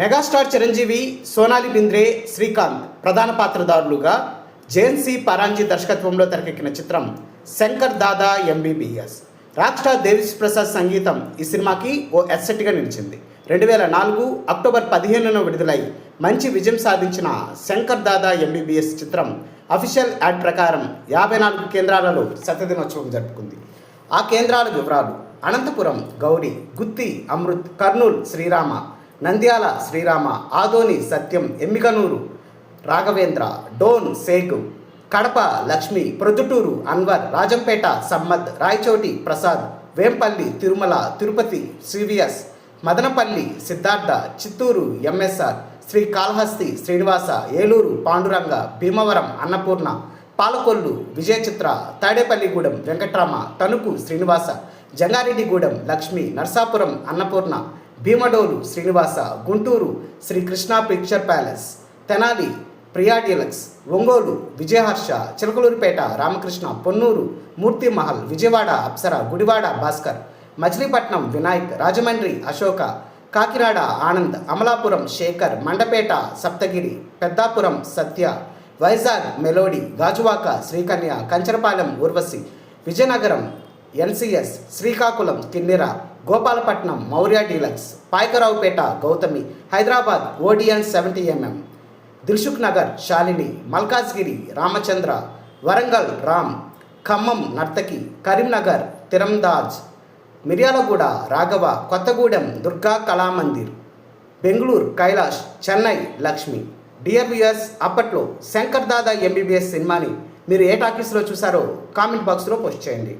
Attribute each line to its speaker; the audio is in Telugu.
Speaker 1: మెగాస్టార్ చిరంజీవి సోనాలి బింద్రే శ్రీకాంత్ ప్రధాన పాత్రధారులుగా జేఎన్సీ పరాంజీ దర్శకత్వంలో తెరకెక్కిన చిత్రం Shankar Dada MBBS rock star Devi Sri Prasad సంగీతం ఈ సినిమాకి ఓ ఎస్సెట్గా నిలిచింది. రెండు వేల నాలుగు అక్టోబర్ పదిహేనున విడుదలై మంచి విజయం సాధించిన శంకర్ దాదా ఎంబీబీఎస్ చిత్రం అఫీషియల్ యాడ్ ప్రకారం యాభై నాలుగు కేంద్రాలలో శతదినోత్సవం జరుపుకుంది. ఆ కేంద్రాల వివరాలు Anantapur Gowri Gooty Amrit Kurnool Srirama Nandyal Srirama Adoni Satyam Emmiganur Raghavendra Dhone Segu Kadapa Lakshmi Proddatur Anwar Rajampet Sammad Rayachoti Prasad Vempalli Tirumala Tirupati CVS Madanapalle Siddhartha Chittoor MSR Sri Kalahasti Srinivasa Eluru Panduranga Bhimavaram Annapurna Palakollu Vijaya Chitra Tadepalligudem Venkatrama Tanuku Srinivasa Jangareddygudem Lakshmi Narsapuram Annapurna Bhimadolu Srinivasa Guntur Sri Krishna picture palace Tenali Priya deluxe Ongole Vijayaharsha Chilakaluripet Ramakrishna Ponnur Murthy Mahal Vijayawada Apsara Gudivada Bhaskar Machilipatnam Vinayak Rajahmundry Ashoka Kakinada Anand Amalapuram Sekhar Mandapeta Saptagiri Peddapuram Satya Vizag melody Gajuwaka Srikanya Kancharapalem Urvashi Vizianagaram NCS Srikakulam Kinnera Gopalapatnam Maurya deluxe Payakaraopeta Gautami Hyderabad Odeon seventy M M Dilsukh Nagar Shalini Malkajgiri Ramachandra Warangal Ram Khammam Nartaki Karimnagar Tirandaz Miryalaguda Raghava Kothagudem Durga Kalamandir Bengaluru Kailash Chennai Lakshmi DRBS అప్పట్లో శంకర్ దాదా ఎంబీబీఎస్ సినిమాని మీరు ఏ టాకీస్లో చూసారో కామెంట్ బాక్స్లో పోస్ట్ చేయండి.